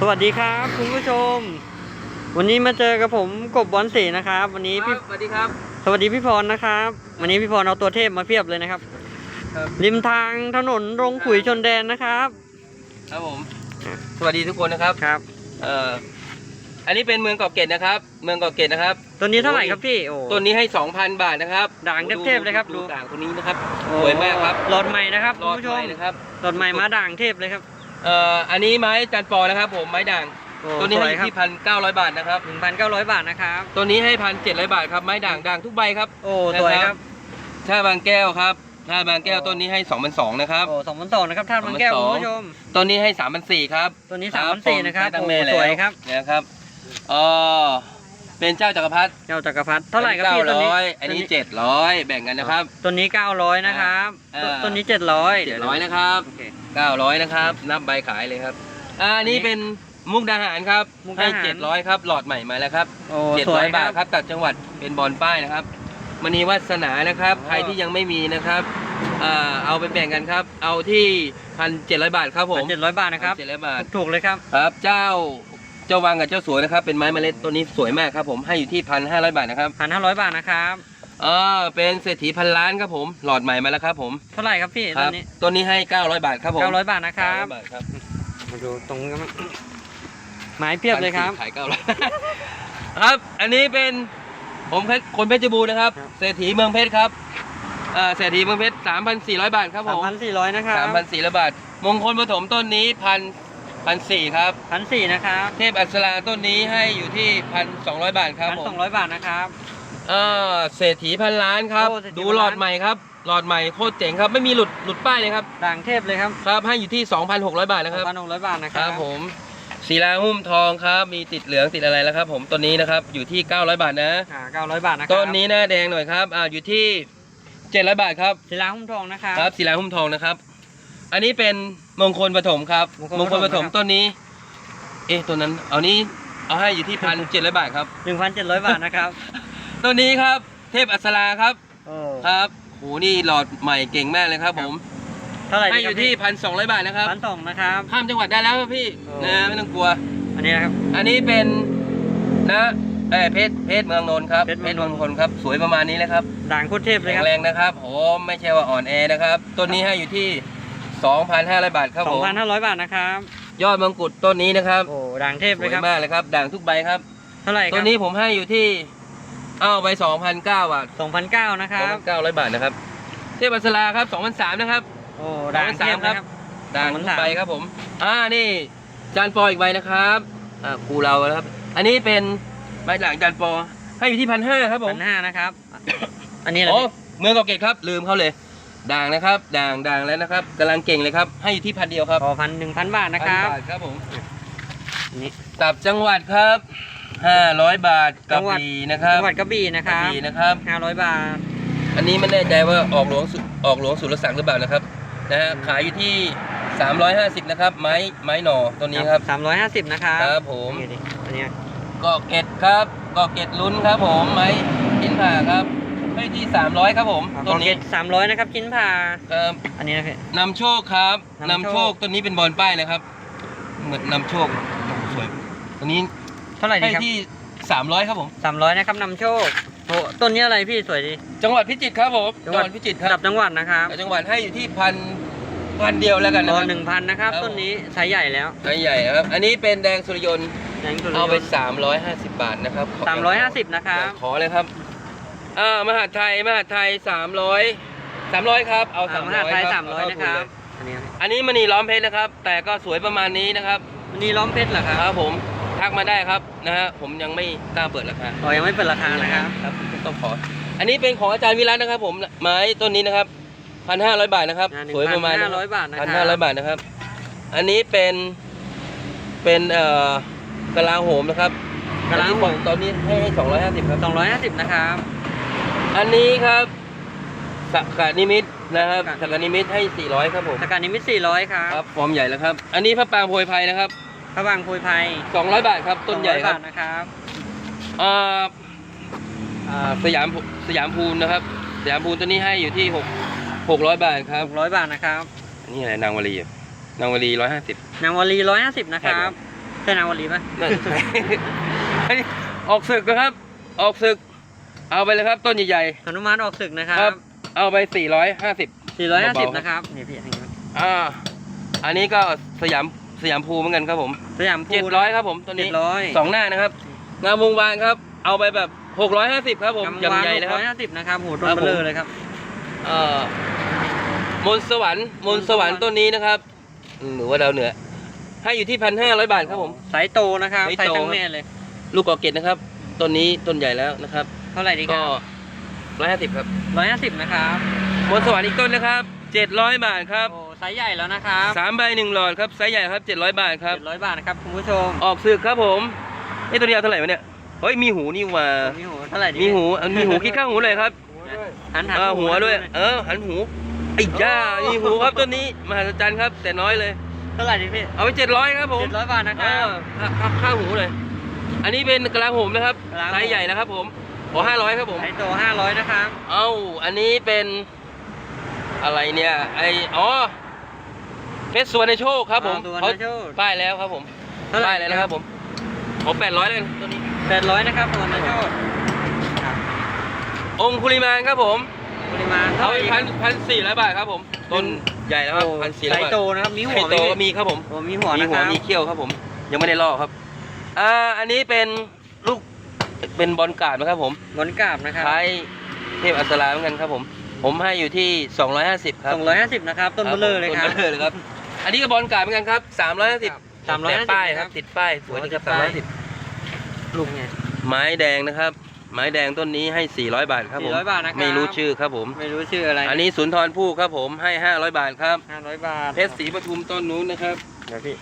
สวัสดีครับคุณผู้ชม วันนี้มาเจอกับผมกบบอลสีนะครับ วันนี้พี่สวัสดีครับ สวัสดีพี่พรนะครับ วันนี้พี่พรเอาตัวเทพมาเพียบเลยนะครับ ครับ ริมทางถนนรงขุยชนแดนนะครับ ครับผม สวัสดีทุกคนนะครับ ครับ เอ่อ อันนี้เป็นเมืองเกาะเกร็ดนะครับ เมืองเกาะเกร็ดนะครับ ตัวนี้เท่าไหร่ครับพี่โอ้ต้นนี้ให้2,000บาทนะครับ ด่างเทพๆเลยครับดูดูด่างตัวนี้นะครับโอ้สวยมากครับ หลอดใหม่นะครับรคุอณดผู้ชไม้มนะครับหลอดใหม่มาด่างเทพเลยครับ เอ่ออันนี้ไม้จันปอนะครับผมไม้ด่างโอ้ตัวนี้สให้วยอยู่ครับ ที่พันเก้าร้อยบาทนะครับหนึ่งพันเก้าร้อยบาทนะครับ ตัวนี้ให้พันเจ็ดร้อยบาทครับไม้ด่างด่างทุกใบครับ โอ้สวยครับ ถ้าบางแก้วครับ ถ้าบางแก้วต้นนี้ให้สองพันสองนะครับ โอ้สองพันสองนะครับท่านบางแก้วสองคุณพันสอง ผู้ชม ต้นนี้ให้สามพันสี่ครับตัวนี้ครั3,400นะครับผมได้ตั้งแม่โอ้แล้วสวยครับเนี่ยครับเออ เป็นเจ้าจักรพรรดิเจ้าจักรพรรดิเท่าไหร่ครับเก้าพี่ตัวนี้ร้อยอันนี้เจ็ดร้อยแบ่งกันนะครับ ตัวนี้900นะครับเออตัวตัวนี้700เจ็ดร้อยนะครับโอเค เก้าร้อยนะครับ นับใบขายเลยครับ อ่าอันนี้เป็นมุกดาหารครับมุกดาให้หาร เจ็ดร้อยครับ หลอดใหม่มาแล้วครับโอ้เจ็ดสวร้อยยคบารัทบครับตัดจังหวัดเป็นบอลป้ายนะครับมณีวัฒนานะครับอ๋อใครที่ยังไม่มีนะครับอ่าเอาไปแบ่งกันครับ เอาที่พันเจ็ดร้อยบาทครับผมเจ็ดร้อยบาทนะครับ เจ็ดร้อยบาท ถูกๆเลยครับ ครับ เจ้า เจ้าวังกับเจ้าสวยนะครับเป็นไม้เมล็ดตัวนี้สวยมากครับผมให้อยู่ที่พันห้าร้อยบาทนะครับพันห้าร้อยบาทนะครับเออเป็นเศรษฐีพันล้านครับผมหลอดใหม่มาแล้วครับผมเท่าไหร่ครับพี่คตัวรับนี้ตัวนี้ให้เก้าร้อยบาทครับผมเก้าร้อยบาทนะครับ900บาทครับมาดูตรงนี้ครับไม้เพียบเลยครับ ขายเก้าร้อย ครับ อันนี้เป็นผมคนเพชรบูรณ์นะครับครับ เศรษฐีเมืองเพชรครับอ่าเศรษฐีเมืองเพชรสามพันสี่ร้อยบาทครับผสามมพันสี่ร้อยนะครับสามพันสี่ร้อยบาท มงคลปฐมต้นนี้พัน พันสี่ครับพันสี่นะครับเทพอัศราต้นนี้ให้อยู่ที่พันสองร้อยบาทครับพันผสองมร้อยบาทนะครับเออเศรษฐีพันล้านครับ โอ้เศรษฐีดูพันล้านหลอดใหม่ครับหลอดใหม่โคตรเจ๋งครับไม่มีหลุดหลุดป้ายเลยครับด่างเทพเลยครับครับให้อยู่ที่ 2,600 บาทนะครับพันหกร้อยบาทนะคครัรับบผมศิลาหุ้มทองครับมีติดเหลืองติดอะไรแล้วครับ ผมต้นนี้นะครับอยู่ที่ 900 บาทนะ อ่าเก้าร้อยบาทนะครับต้นนี้หน้าแดงหน่อยครับอ่าอยู่ที่ 700 บาทครับ ศิลาหุ้มทองนะครับครับศิลาหุ้มทองนะครับ อันนี้เป็น มงคลปฐมครับมงคลปฐมปฐมนะครับ ต้นนี้ เอ๊ะตัวนั้น เอานี้เอาให้อยู่ที่พันเจ็ดร้อยบาทครับ หนึ่งพันเจ็ดร้อยบาทนะครับ ต้นนี้ครับ เทพอัศราครับ โอ้ ครับโหนี่หลอดใหม่เก่งมากเลยครับผม เท่าไหร่ให้อยู่ที่พันสองร้อยบาทนะครับ พันสองนะครับ ข้ามจังหวัดได้แล้วครับพี่ โอ้ นะไม่ต้องกลัว อันนี้นะครับ อันนี้เป็นนะเอ้ยเพชรเพชรเมืองนนท์ครับเพชรเมืองนนท์ เมืองนนท์ครับ สวยประมาณนี้เลยครับด่างโคตรเทพเลยแข็ครังบแรงนะครับโหไม่ใช่ว่าอ่อนแอนะครับ ต้นนี้ให้อยู่ที่ 2,500 บาทครับสอผงมพันห้าร้อยบาทนะครับ ยอดมงกุฎต้นนี้นะครับ โอ้ด่างเทพสเลวยยครับ มากเลยครับ ด่างทุกใบครับ เท่าไหร่คตัรัวบนี้ผมให้อยู่ที่ เอาไป2,009บาทสองพันเก้านะครับ 2,900 บาทนะครับ เทพอัสราครับ2,003นะครับ โอ้ด่างเทพนะครับ ด่างทุก2,003ใบครับผม อ่า นี่ จานปออีกใบนะครับ อ่าครูเรานะครับ อันนี้เป็นใบหลังจานปอ ให้อยู่ที่พันห้าครับผมพันห้านะครับ อันนี้อะไรโอ้เมืองเกาะเกร็ดครับ ลืมเขาเลย ด่างนะครับ ด่างด่างแล้วนะครับกำลังเก่งเลยครับ ให้อยู่ที่พันเดียวครับพอพันหนึ่งพันบาทนะครับพันบาทครับผมอันนี้ตับจังหวัดครับห้าร้อยบาทกจัระงหวัดบี่นะครับจังหวัดกระบี่นะคกระรับบี่นะครับ ห้าร้อยบาท อันนี้ไม่แน่ใจว่าออกหลวงสุออกหลวงสุรศักดิ์หรือเปล่านะครับนะฮะขายอยู่ที่ 350 นะครับ ไม้ไม้หน่อตัวนี้ครับ สามร้อยห้าสิบนะครับครับผม นี่ดิอันเนี้ยเกาะเกร็ดครับเกาะเกร็ดลุ้นครับผมไม้หินผ่าครับ ให้ที่ 300 ครับผมอ่าต้นนี้สามร้อยนะครับชิ้นผ่าครับอันนี้นะพี่ นำโชคครับนำนำโชค โชคต้นนี้เป็นบอลป้ายเลยครับเหมือนนำโชคสวยตัวนี้เท่าไหร่ดีให้ครับที่ 300 ครับผม สามร้อยนะครับนำโชคโอ้ต้นนี้อะไรพี่สวยดีจังหวัดพิจิตรครับผมจังหวัดพิจิตรครัดับบจังหวัดนะครับจังหวัดให้อยู่ที่พันพันเดียวแล้วกันนะตัควรับ หนึ่งพันนะครับครับ ต้นนี้ไซส์ใหญ่แล้วไซส์ใหญ่นะครับ อันนี้เป็นแดงสุริยนต์แดงสุดเอาไป 350 บาทนะครับขสามร้อยห้าสิบนะครับ ขอเลยครับ อ่ามหาดไทยมหาดไทย300 300ครับ เอาอ่า300มหาไทยคสามร้อยเอนะครับเลยอันนี้นะอันนี้มณีล้อมเพชรนะครับ แต่ก็สวยประมาณนี้นะครับมันนี่ล้อมเพชรเหรอครับครับผมทักมาได้ครับนะฮะผมยังไม่กล้าเปิดราคาอ๋อยังไม่เปิดราคานะครับครับต้องขอ อันนี้เป็นของอาจารย์วิรัตนะครับ ผมไม้ต้นนี้นะครับพันห้าร้อยบาทนะครับอ่าสวยประมาณห้าร้อยบาทนะคพันรัห้าร้อยบาทนะครับ อันนี้เป็นเป็นเอ่อกะลาโหมนะครับกะลาโหมตอนนี้ให้สองร้อยห้าสิบครับสองร้อยห้าสิบนะครับ อันนี้ครับสักกะนิมิตนะครับสัสักกกะกะนิมิตให้สี่ร้อยครับผมสกัดนิมิตสี่ร้อยครับครับฟอร์มใหญ่แล้วครับ อันนี้พระปรางโพยไพรนะครับพระบางโพยไพรสองร้อยบาทครับต้นใหญ่200ครับบาทนะครับเอ่ออ่าสยามสยามพูนนะครับสยามพูนตัวนี้ให้อยู่ที่หกหกร้อยบาทครับหกร้อยบาทนะครับ อันนี้อะไรนางวลีอะนางวลีร้อยห้าสิบนางวลีร้อยห้าสิบนะครับคใช่นาวลีปะนั่น อันนี้ออกศึกนะครับ ออกศึก เอาไปเลยครับต้นใหญ่หนุมานออกศึกนะคๆรัครับบ เอาไป 450 450 นะครับนี่พี่อย่างนี้อ่าอันนี้ก็สยามสยามภูเหมือนกันครับผมสยามพู700ครับผมตัวนี้เจ็ดร้อยสองหน้านะครับ งามวงวานครับ เอาไปแบบ 650 ครับผมอย่างใหญ่เลยครับร้อยห้าสิบนะครับโหต้นครับเบผม ลอเลยครับ เอ่อมนต์สวรรค์มนต์สวรรค์ต้นนี้นะครับอืมหรือว่าดาวเหนือ ให้อยู่ที่พันห้าร้อยบาทครับผม สายโตนะครับสายสายโตทั้งแม่เลย ลูกกอเกตนะครับต้นนี้ต้นใหญ่แล้วนะครับ เท่าไหร่ดีคก็รับร้อยห้าสิบครับร้อยห้าสิบนะครับมนต์สวรรค์อีกต้นนะครับเจ็ดร้อยบาทครับโอ้ไซส์ใหญ่แล้วนะครับสามใบหนึ่งหลอดครับไซส์ใหญ่ครับเจ็ดร้อยบาทครับ เจ็ดร้อยบาทนะครับคุณผู้ชมออกศึกครับผมเอ้ตัวนี้เอาเท่าไหร่วะเนี่ยเฮ้ยมีหูนี่หว่ามีหูเท่าไหร่ดีมีหูอันมีหูคิดข้างหูเลยครับหันหันเออหัวด้วย เออหันหูไอ้ย่ามีหูครับต้นนี้มหัศจรรย์ครับ แต่น้อยเลย เท่าไหร่ดีพี่เอาไปเจ็ดร้อยครับผมเจ็ดร้อยบาทนะคเอรับ อข้าข้างหูเลย อันนี้เป็นกระลาโหมนะครับกะลาโหมไซส์ใหญ่นะครับผม ขอห้าร้อยครับผมไซส์โตห้าร้อยนะครับ เอ้า อันนี้เป็นอะไรเนี่ย ไออ๋อเพชรสวนในโชคครับผมตัวเขานะโชค ป้ายแล้วครับผมเท่าไหร่ป้ายแล้วนะครับผมขอแปดร้อยเลยตัวนี้ แปดร้อยนะครับตัวนะโชคครับองคุลิมานครับผม ปริมาณเอาเท่าไหไปร่พันพันสี่ร้อยบาทครับผม ต้นใหญ่แล้วครับโอ้พันสี่ไซร้อยส์บาทโตนะครับมีหัไข่วไหมโตพี่ก็มีครับผม โอ้มีหัวมีนะคหัวรับมีเขี้ยวครับผม ยังไม่ได้ลอกครับ อ่า อันนี้เป็นลูก เป็นบอลกราดนะครับผมบนกราบนะครับคล้ายเทพอัสราเหมือนกันครับผม ผมให้อยู่ที่ 250 ครับสองร้อยห้าสิบนะครับ ต้นเบลอเลยครับ ต้นเบลอเลยครับ อันนี้ก็บอลกราดเหมือนกันครับ 350 350แต่ป้ายครับครับติดป้ายสวยนี่ครับติดป้าย310ลูกไงไม้แดงนะครับ ไม้แดงต้นนี้ให้ 400 บาทครับผม400บาทนะครับ ไม่รู้ชื่อครับผม ไม่รู้ชื่ออะไรอันนี้สุนทรภู่ครับผมให้ 500 บาทครับห้าร้อยบาทเพชรศรีปทุมต้นนู้นนะครับเดี๋ยวพี่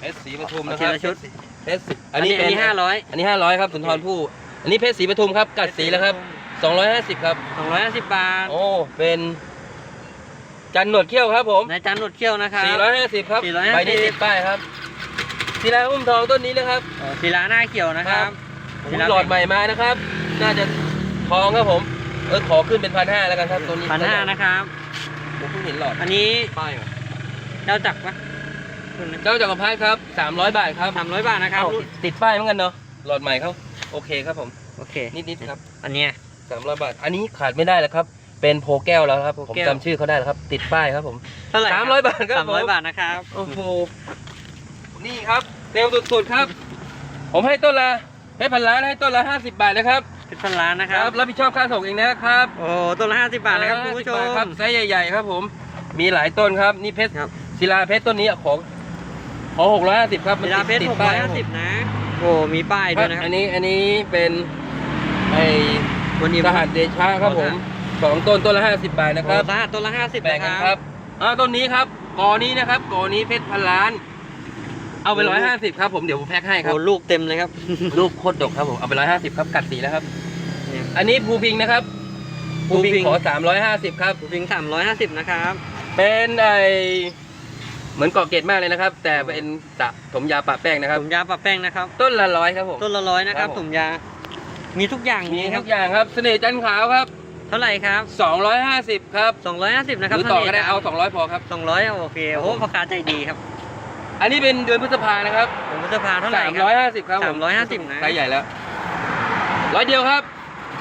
เพชรศรีปทุมเอานะคทีรับละชุด เพชรศรีอันนี้อันนี้ห้าร้อยอันนี้ห้าร้อยครับสุนทรภู่ อันนี้เพชรศรีปทุมครับ กัดสีแล้วครับสองร้อยห้าสิบครับสองร้อยห้าสิบบาทโอ้เป็นจันหนวดเขี้ยวครับผมนายจันหนวดเขี้ยวนะครับสี่ร้อยห้าสิบครับ450ใบนี้ติดป้ายครับศิลาอุ้มทองต้นนี้นะครับเอ่อศิลาหน้าเขียวนะครับผมหลอดใหม่มานะครับ น่าจะทองครับผม เออขอขึ้นเป็นพันห้าแล้วกันครับตัวนี้พันห้านะครับผมเพิ่งเห็นหลอด อันนี้ป้ายมาเจ้าจักรปะเจ้าจักรพรรดิครับสามร้อยบาทครับสามร้อยบาทนะครับเอ้าติดป้ายเหมือนกันเนาะหลอดใหม่เขา โอเคครับผม โอเคนิดๆครับ อันเนี้ยสามร้อยบาท อันนี้ขาดไม่ได้แล้วครับ เป็นโพแก้วแล้วครับโพผมแก้วจำชื่อเขาได้แล้วครับ ติดป้ายครับผมเท่าไหร่สามร้อยบาทครับสามร้อยผมบาทนะครับ โอ้โห นี่ครับเร็วสุดๆครับ ผมให้ต้นละให้พันล้านให้ต้นละห้าสิบบาทนะครับเป็นพันล้านนะครับรับผิดชอบค่าส่งเองนะครับ โอ้ต้นละห้าสิบบาทนะครับคุณผู้ชม50บาทครับไซส์ใหญ่ๆครับ ผม มีหลายต้นครับ นี่เพชรครับศิลาเพชรต้นนี้ขอขอหกร้อยห้าสิบครับศิลาเพชรติดหกป้ร้อยห้าคสิบผมนะ โอ้มีป้ายคด้รัวบยนะคอัรับนนี้อันนี้เป็นไอ้วันนี้สหัสเดชาครับผมสองต้นต้นละห้าสิบบาทนะคครัรับบสหัสต้นละห้าสิบแบ่งนะกันคครัรับบอ่าต้นนี้ครับกอนี้นะครับกอนี้เพชรพันล้าน เอาไปร้อยห้าสิบครับผมเดี๋ยวผมแพ็คให้ครับ โอ้ลูกเต็มเลยครับรูปโคตรดกครับผมเอาไปร้อยห้าสิบครับกัดสีแล้วครับ อันนี้ภูพิงนะครับภูพิงภูพิง ขอสามร้อยห้าสิบครับวิ่งสามร้อยห้าสิบนะครับ เป็นไอ เหมือนเกาะเกตมากเลยนะครับ แต่เป็นสะถมยาปะแป้งนะครับ ถุงยาปะแป้งนะครับ ต้นละร้อยครับผม ต้นละร้อยนะครับครับผม ถุงยา มีทุกอย่างมีครัทุกอย่างครับเสน่ห์จันทร์ขาวครับ เท่าไหร่ครับ250 ครับสองร้อยห้าสิบนะหครับรือต่อก็ได้เอา 200 พอครับสองร้อยโอเคโอ้พ่อค้าใจดีครับอันนี้เป็นเดือนพฤษภานะครับผมจะพาเท่าไหร่ครับ350ครับผมสามร้อยห้าสิบนะไซส์ใหญ่แล้วร้อยเดียวครับ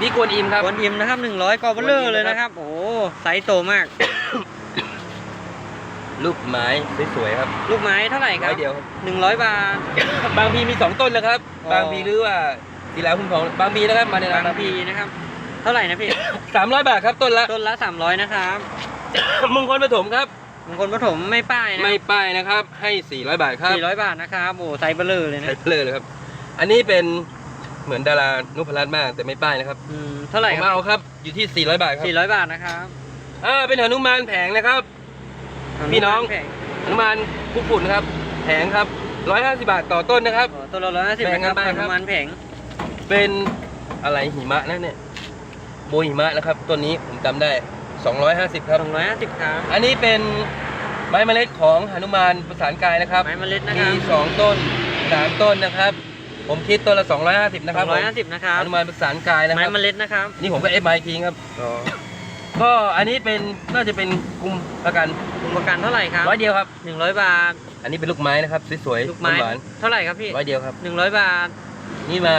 นี่กวนอิมครับ กวนอิมนะครับหนึ่งร้อยกอเบลเลอร์เลยนะครับ โอ้ไซส์โตมาก ลูกไม้สวยๆครับลูกไม้เท่าไหร่ครัร้บอยเดียวครับ หนึ่งร้อยบาท บางพีมี2ต้นนะครับ อ๋อ บางพีหรือว่าทีแล้วคุณของบางพีนะครับมาในร้าบานงบางพีพีนะครับ เท่าไหร่นะพี่ สามร้อยบาทครับต้นละ ต้นละสามร้อยนะครับมงคลปฐมครับบางคนปฐมไม่ป้ายนะไม่ป้ายนะครับ ให้400บาทครับสี่ร้อยบาทนะครับโอ้ไซส์เบลเลอร์เลยนะใช้เพลเลยครับ อันนี้เป็นเหมือนดารานุพรัตน์มากแต่ไม่ป้ายนะครับอืมเท่าไหร่ผมครับเอาครับ อยู่ที่ 400 บาทครับ สี่ร้อยบาทนะครับ อ่า เป็นหนุมานแผงนะครับ พี่น้องแพหนุมานคุกฝุ่นนะครับ แผงครับ 150 บาทต่อต้นนะครับโอ้ต้นละร้อยห้าสิบแบ่งนะคกัรันบไปครับ ประมาณแผงเป็นอะไรหิมะนั่นเนี่ยโบหิมะนะครับต้นนี้ผมจำได้ 250 ครับ สองร้อยห้าสิบครับ อันนี้เป็นไม้เมล็ดของหนุมานประสานกายนะครับไม้เมล็ดนะคมีรับสองต้นสามต้นนะครับ ผมคิดต้นละ 250 นะคสรัอบงร้อยห้าสิบนะครับหนุมานประสานกายนะคไม้รับเมล็ดนะครับ นี่ผมก็เอฟไมค์ทิ้งครับ ก็อันนี้เป็นน่าจะเป็นคุมประกันอุปกันเท่าไหร่ครับร้อยเดียวครับ หนึ่งร้อยบาท อันนี้เป็นลูกไม้นะครับสวยๆลูกไม้หวานเท่าไหร่ครับพี่ๆร้อยเดียวครับหนึ่งร้อยบาท นี่มา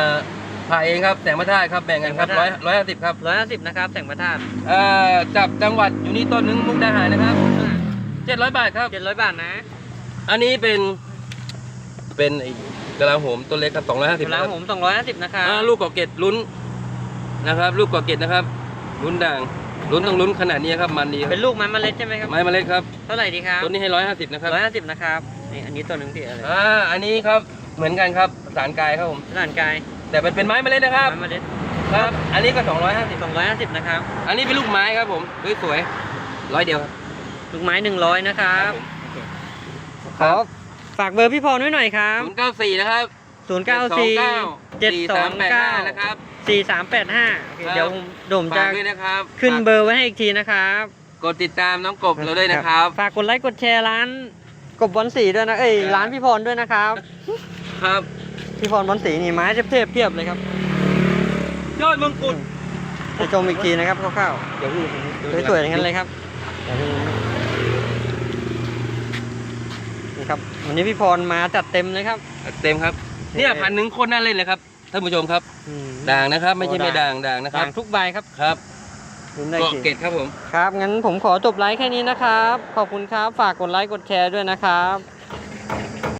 ผ่าเองครับแสงพระธาตุครับแบ่งกันครับแสงพร้ระอยธาตุร้อยห้าสิบครับร้อยห้าสิบนะครับแสงประทาดเอ่อจับจังหวัดอยู่นี่ต้นหนึงมุกดาหารนะครับเจ็ดร้อยบาทครับเจ็ดร้อยบาทนะ อันนี้เป็น เป็นไอ้กระลาโหมต้นเล็กครับสองร้อยห้าสิบร้านผมสองร้อยห้าสิบนะครับลูกกอกเกตลุ้นนะครับ ลูกกอกเกตนะครับ ลุ้นด่าง ลุ้นต้องลุ้นขนาดนี้ครับมันดีครับเป็นลูกไม้เมล็ดใช่ไหมครับไม้เมล็ดครับเท่าไหร่ดีครับต้นนี้ให้ร้อยห้าสิบนะครับร้อยห้าสิบนะครับนี่อันนี้ตัวหนึ่งพี่อะไรอ่าอันนี้ครับเหมือนกันครับสารกายครับผมสถานกาย แต่เป็นเป็นไม้เมล็ดนะครับไม้เมล็ดครับ อันนี้ก็สองร้อยห้าสิบสองร้อยห้าสิบนะครับ อันนี้เป็นลูกไม้ครับผมสวยๆร้อยเดียวครับลูกไม้หนึ่งร้อยนะครับครัขอบฝากเบอร์พี่พรไว้หน่อยครับศูนย์เก้าสี่นะครับศูนย์เก้าสี่เจ็ดสองเก้านะครับ สี่สามแปดห้าครับเดี๋ยวผมเดี๋ยวผมจะฝากด้วยนะครับขึ้นฝากเบอร์ไว้ให้อีกทีนะครับ กดติดตามน้องกบเราด้วยนะครับฝากกดไลค์กดแชร์ร้านกบบอลสีด้วยนะเอ้ยครับร้านพี่พรด้วยนะครับ ครับพี่พรบอลสีนี่ไม้เทพๆเพียบเลยครับยอดมงกุฎไปชมอีกทีนะครับคร่าวเดี๋ยวๆสวยๆอย่างนั้นเลยครับนี่ครับวันนี้พี่พรมาจัดเต็มเลยครับ เต็มครับ เนี่ยพันหนึ่งโคตรน่าเล่นเลยครับ ท่านผู้ชมครับ อืมด่างนะครับ ไม่ใช่โอ้ไม่ด่าด่างงด่างนะครับต่างทุกใบครับครับลุ้นได้เกาะทีเกตครับผม ครับงั้นผมขอจบไลฟ์แค่นี้นะครับ ขอบคุณครับ ฝากกดไลค์กดแชร์ด้วยนะครับ